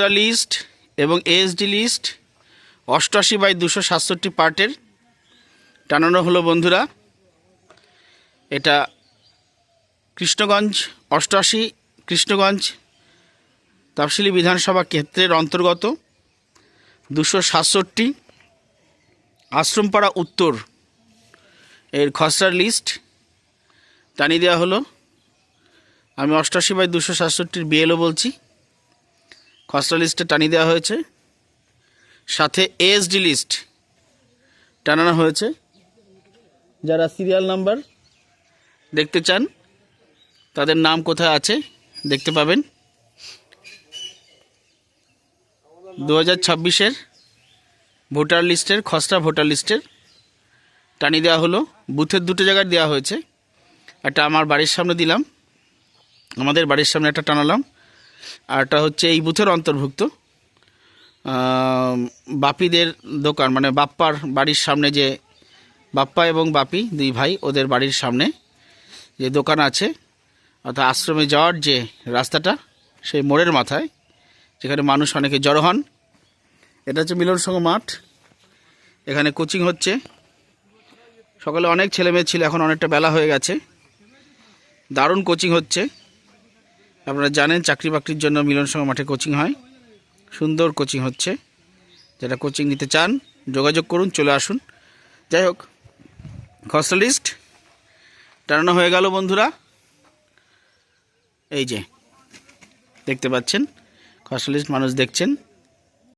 খসড়া লিস্ট এবং ASD list, অষ্টআশি বাই দুশো সাতষট্টি পার্টের। টানানো হলো বন্ধুরা, এটা কৃষ্ণগঞ্জ, অষ্টআশি কৃষ্ণগঞ্জ, তফসিলি বিধানসভা ক্ষেত্রের অন্তর্গত, দুশো সাতষট্টি, আশ্রমপাড়া উত্তর এর খসড়ার লিস্ট। টানিয়ে দেওয়া হলো। আমি অষ্টাশি বাই দুশো সাতষট্টির বিএলও বলছি। খসড়া লিস্টে টানিয়ে দেওয়া হয়েছে। সাথে এএসডি লিস্ট টানানো হয়েছে। যারা সিরিয়াল নাম্বার দেখতে চান, তাদের নাম কোথায় আছে দেখতে পাবেন। দু হাজার ছাব্বিশের ভোটার লিস্টের খসড়া ভোটার লিস্টের টানিয়ে দেওয়া হলো। বুথের দুটো জায়গায় দেওয়া হয়েছে। একটা আমার বাড়ির সামনে দিলাম। আমাদের বাড়ির সামনে একটা টানালাম। আর একটা হচ্ছে এই বুথের অন্তর্ভুক্ত। বাপিদের দোকান মানে বাপ্পার বাড়ির সামনে যে বাপ্পা এবং বাপি, দুই ভাই, ওদের বাড়ির সামনে যে দোকান আছে, অর্থাৎ আশ্রমে যাওয়ার যে রাস্তাটা, সেই মোড়ের মাথায়, যেখানে মানুষ অনেকে জড়ো হন। এটা হচ্ছে মিলন মাঠ। এখানে কোচিং হচ্ছে। সকালে অনেক ছেলে মেয়ে ছিল, এখন অনেকটা বেলা হয়ে গেছে। দারুণ কোচিং হচ্ছে। আপনারা জানেন চাকরি বাকরির জন্য মিলন সঙ্গে মাঠে কোচিং হয়। সুন্দর কোচিং হচ্ছে। যারা কোচিং নিতে চান, যোগাযোগ করুন, চলে আসুন। যাই হোক খসড়া লিস্ট টানানো হয়ে গেল বন্ধুরা। এই যে, দেখতে পাচ্ছেন খসড়া লিস্ট মানুষ দেখছেন।